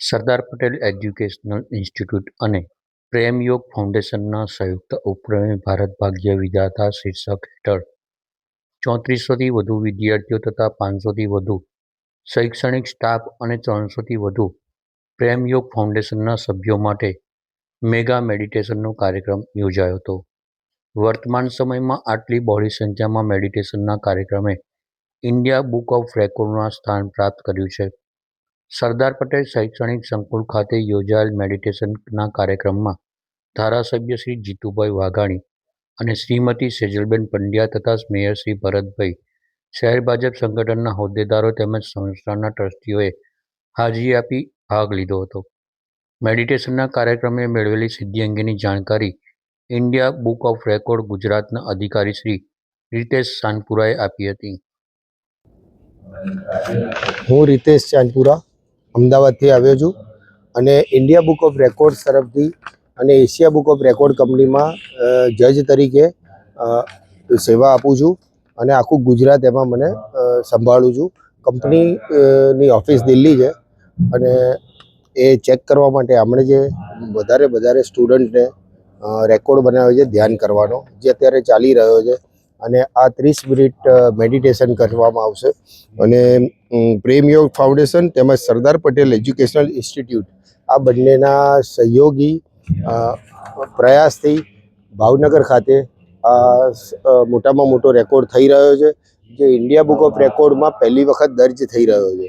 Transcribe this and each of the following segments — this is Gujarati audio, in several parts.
સરદાર પટેલ એજ્યુકેશનલ ઇન્સ્ટિટ્યૂટ અને પ્રેમ યોગ ફાઉન્ડેશનના સંયુક્ત ઉપક્રમે ભારત ભાગ્ય વિધાતા શીર્ષક હેઠળ ચોત્રીસોથી વધુ વિદ્યાર્થીઓ તથા પાંચસોથી વધુ શૈક્ષણિક સ્ટાફ અને ત્રણસોથી વધુ પ્રેમ યોગ ફાઉન્ડેશનના સભ્યો માટે મેગા મેડિટેશનનો કાર્યક્રમ યોજાયો હતો. વર્તમાન સમયમાં આટલી બહોળી સંખ્યામાં મેડિટેશનના કાર્યક્રમે ઇન્ડિયા બુક ઓફ રેકોર્ડમાં સ્થાન પ્રાપ્ત કર્યું છે. સરદાર પટેલ શૈક્ષણિક સંકુલ ખાતે યોજાયેલ મેડિટેશનના કાર્યક્રમમાં ધારાસભ્ય શ્રી જીતુભાઈ વાઘાણી અને શ્રીમતી સેજલબેન પંડ્યા તથા મેયર શ્રી ભરતભાઈ, શહેર ભાજપ સંગઠનના હોદ્દેદારો તેમજ સંસ્થાના ટ્રસ્ટીઓએ હાજરી આપી ભાગ લીધો હતો. મેડિટેશનના કાર્યક્રમે મેળવેલી સિદ્ધિ અંગેની જાણકારી ઇન્ડિયા બુક ઓફ રેકોર્ડ ગુજરાતના અધિકારી શ્રી રીતેશ સાનપુરાએ આપી હતી. હું રીતેશ ચાંદપુરા અમદાવાદથી આવ્યો છું. અને ઇન્ડિયા બુક ઓફ રેકોર્ડ્સ તરફથી અને એશિયા બુક ઓફ રેકોર્ડ કંપનીમાં જજ તરીકે સેવા આપું છું અને આખું ગુજરાત એમાં મને સંભાળું છું. કંપનીની ઓફિસ દિલ્હી છે અને એ ચેક કરવા માટે આપણે જે વધારે વધારે સ્ટુડન્ટને રેકોર્ડ બનાવ્યો છે ધ્યાન કરવાનો, જે અત્યારે ચાલી રહ્યો છે. અને આ ત્રીસ મિનિટ મેડિટેશન કરવામાં આવશે. અને પ્રેમયોગ ફાઉન્ડેશન તેમજ સરદાર પટેલ એજ્યુકેશનલ ઇન્સ્ટિટ્યૂટ આ બંનેના સહયોગી પ્રયાસથી ભાવનગર ખાતે આ મોટામાં મોટો રેકોર્ડ થઈ રહ્યો છે, જે ઇન્ડિયા બુક ઓફ રેકોર્ડમાં પહેલી વખત દર્જ થઈ રહ્યો છે.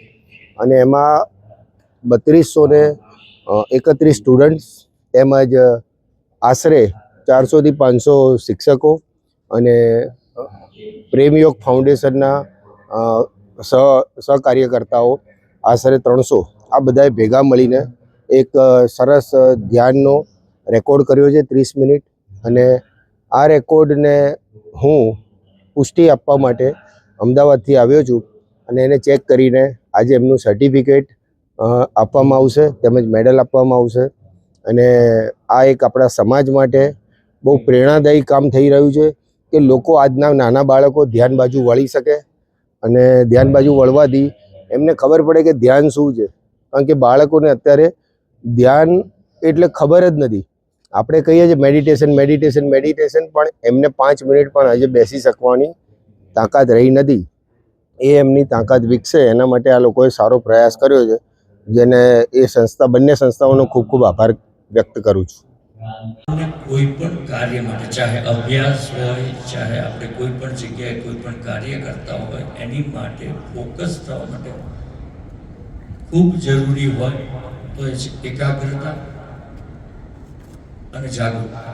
અને એમાં બત્રીસો ને એકત્રીસ સ્ટુડન્ટ્સ તેમજ આશરે ચારસોથી પાંચસો શિક્ષકો અને અ, પ્રેમ યોગ ફાઉન્ડેશનના સહ સહકાર્યકર્તાઓ આશરે ત્રણસો આ બધાએ ભેગા મળીને એક સરસ ધ્યાનનો રેકોર્ડ કર્યો છે ત્રીસ મિનિટ અને આ રેકોર્ડને હું પુષ્ટિ આપવા માટે અમદાવાદથી આવ્યો છું અને એને ચેક કરીને આજે એમનું સર્ટિફિકેટ આપવામાં આવશે તેમજ મેડલ આપવામાં આવશે અને આ એક આપણા સમાજ માટે બહુ પ્રેરણાદાયી કામ થઈ રહ્યું છે. કે લોકો આજના નાના બાળકો ધ્યાન બાજુ વળી શકે અને ધ્યાન બાજુ વળવાથી એમને ખબર પડે કે ધ્યાન શું છે. કારણ કે બાળકોને અત્યારે ધ્યાન એટલે ખબર જ નથી. આપણે કહીએ છીએ મેડિટેશન મેડિટેશન મેડિટેશન પણ એમને પાંચ મિનિટ પણ હજે બેસી શકવાની તાકાત રહી નથી. એ એમની તાકાત વિકસે. એના માટે આ લોકોએ સારો પ્રયાસ કર્યો છે, જેને એ સંસ્થા, બંને સંસ્થાઓનો ખૂબ ખૂબ આભાર વ્યક્ત કરું છું. કોઈ પણ કાર્ય માટે, ચાહે અભ્યાસ હોય, ચાહે આપણે કોઈ પણ જગ્યાએ કોઈ પણ કાર્ય કરતા હોય, એની માટે ફોકસ થવા માટે ખૂબ જરૂરી હોય તો એકાગ્રતા અને જાગૃતતા